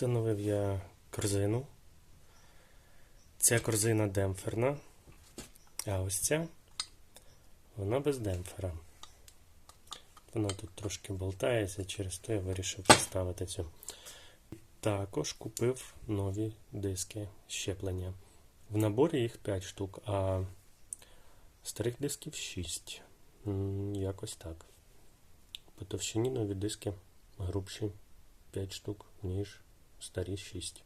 Встановив я корзину. Ця корзина демпферна, а ось ця вона без демпфера. Вона тут трошки болтається, через то я вирішив поставити цю. Також купив нові диски щеплення. В наборі їх 5 штук, а старих дисків 6. Якось так. По товщині нові диски грубші 5 штук, ніж старі 6.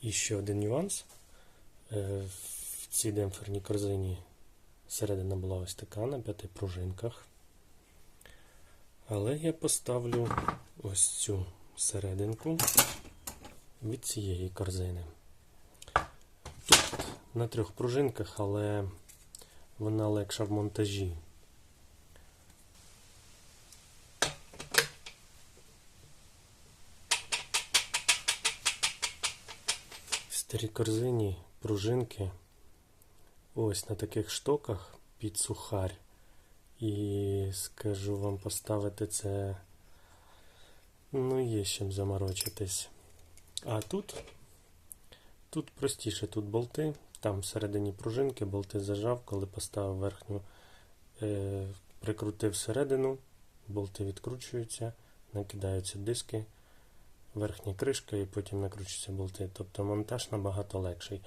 І ще один нюанс. Е, В цій демпферній корзині середина була ось така на п'яти пружинках. Але я поставлю ось цю серединку від цієї корзини. Тут на трьох пружинках, але вона легша в монтажі. Старій корзині пружинки ось на таких штоках під сухарь. І скажу вам поставити це. Ну, є чим заморочитись. А тут, тут простіше, тут болти, там всередині пружинки, болти зажав, коли поставив верхню, е, прикрутив середину, болти відкручуються, накидаються диски, верхня кришки і потім накручуються болти. Тобто монтаж набагато легший.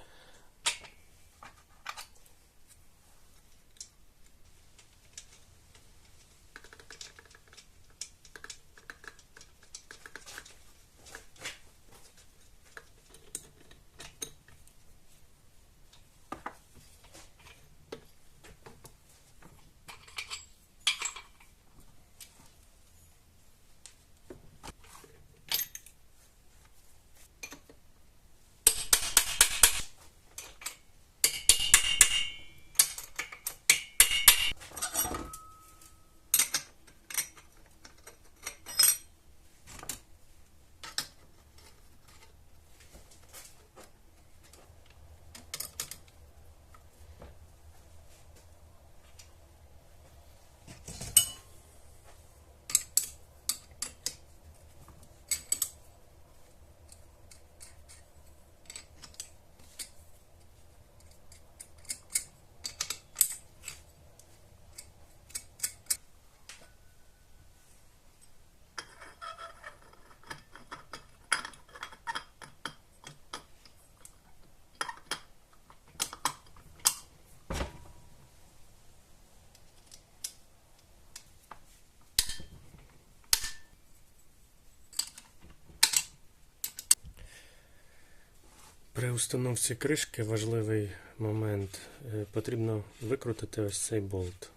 При установці кришки важливий момент. Е, Потрібно викрутити ось цей болт.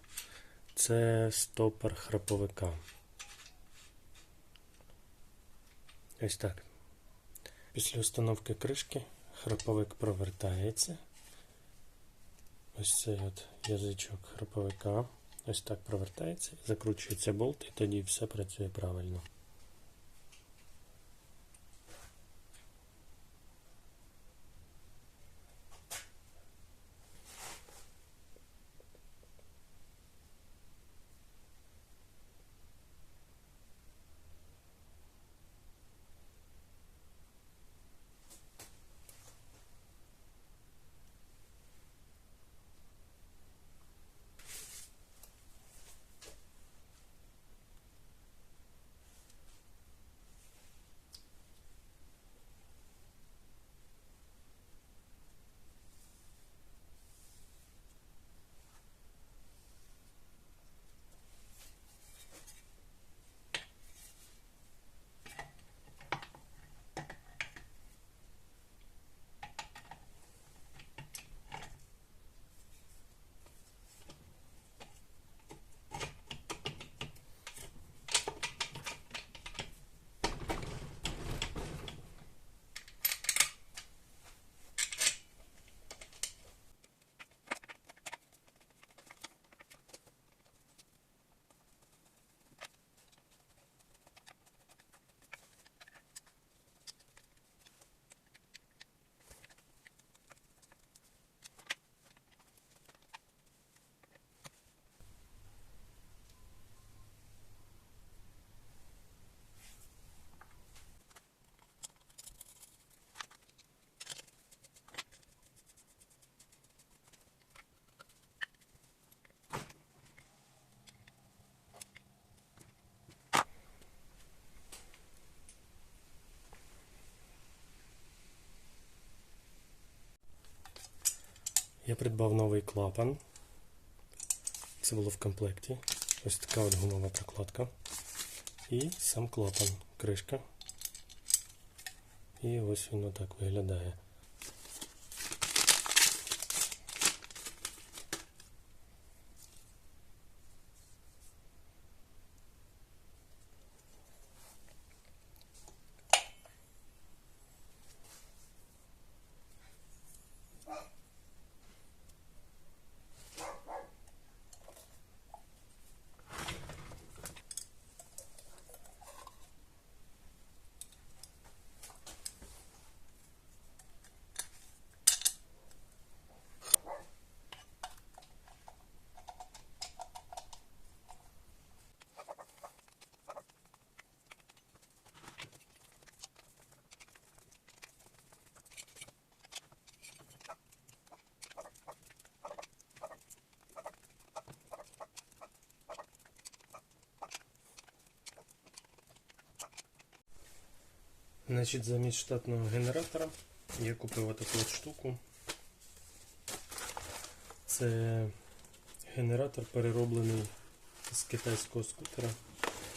Це стопор храповика. Ось так. Після установки кришки храповик провертається. Ось цей от язичок храповика. Ось так провертається, закручується болт і тоді все працює правильно. Я придбав новий клапан. Це було в комплекті. Ось така от гумова прокладка. І сам клапан, кришка. І ось він отак виглядає. Значить, замість штатного генератора я купив отаку от штуку. Це генератор перероблений з китайського скутера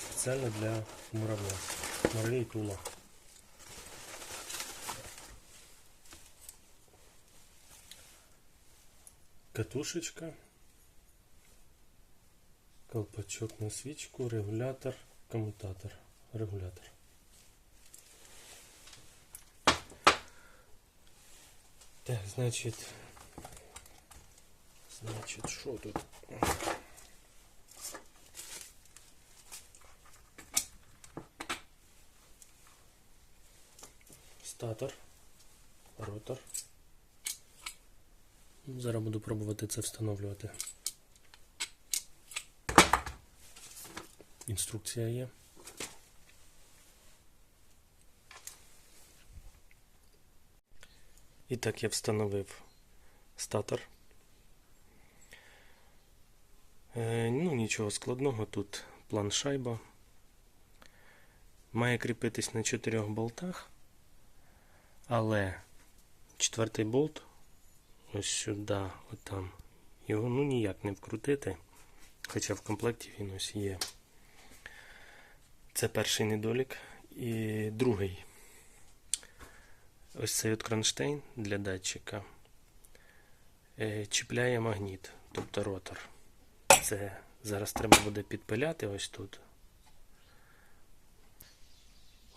спеціально для муравля. Муравей тула. Катушечка, колпачок на свічку, регулятор, комутатор, регулятор. Так, значит, значит, что тут? Статор, ротор. Зараз буду пробувати це встановлювати. Інструкція є. І так я встановив статор. Е, ну, нічого складного, тут план шайба. Має кріпитись на чотирьох болтах, але четвертий болт ось сюди, отам, його ну ніяк не вкрутити, хоча в комплекті він ось є. Це перший недолік. І другий. Ось цей от кронштейн для датчика е, чіпляє магніт, тобто ротор. Це зараз треба буде підпиляти ось тут.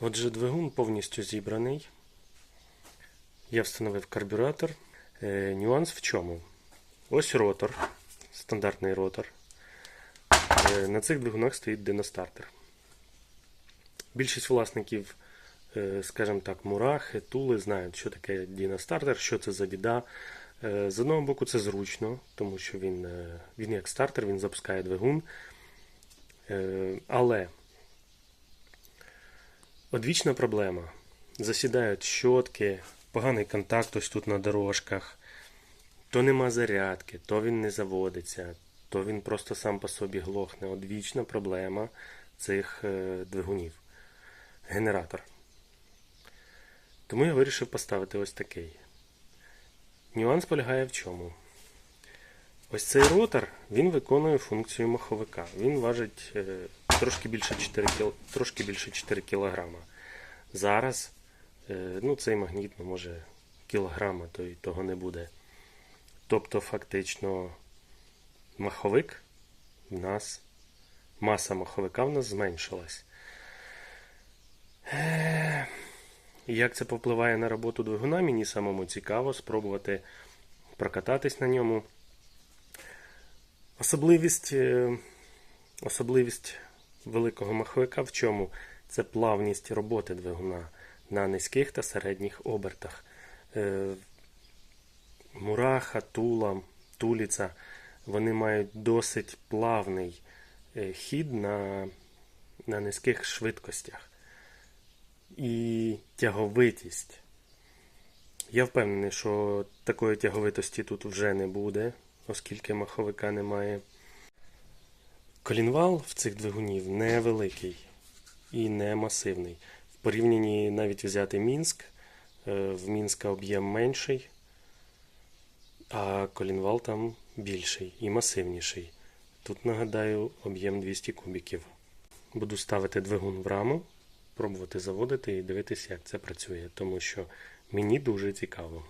Отже, двигун повністю зібраний. Я встановив карбюратор. Е, Нюанс в чому? Ось ротор, стандартний ротор. Е, На цих двигунах стоїть диностартер. Більшість власників скажімо так, мурахи, тули знають, що таке Діна-стартер, що це за біда. Е, з одного боку, це зручно, тому що він е, він як стартер, він запускає двигун. Але одвічна проблема. Засідають щотки, поганий контакт ось тут на дорожках, то нема зарядки, то він не заводиться, то він просто сам по собі глохне. Одвічна проблема цих двигунів. Генератор. Тому я вирішив поставити ось такий. Нюанс полягає в чому? Ось цей ротор він виконує функцію маховика. Він важить е, трошки більше 4 кіл... трошки більше 4 кг. Зараз е, ну, цей магніт ну, може кілограма, то й того не буде. Тобто, фактично, маховик в нас, маса маховика в нас зменшилась. Е, як це повпливає на роботу двигуна, мені самому цікаво спробувати прокататись на ньому. Особливість е, особливість великого маховика в чому? Це плавність роботи двигуна на низьких та середніх обертах. Е, мураха, тула, туліця, вони мають досить плавний е, хід на, на низьких швидкостях і тяговитість. Я впевнений, що такої тяговитості тут вже не буде, оскільки маховика немає. Колінвал в цих двигунів невеликий і не масивний. В порівнянні навіть взяти Мінськ, е, в Мінська об'єм менший, А колінвал там більший і масивніший. Тут, нагадаю, об'єм 200 кубіків. Буду ставити двигун в раму, пробувати заводити і дивитися, як це працює, тому що мені дуже цікаво.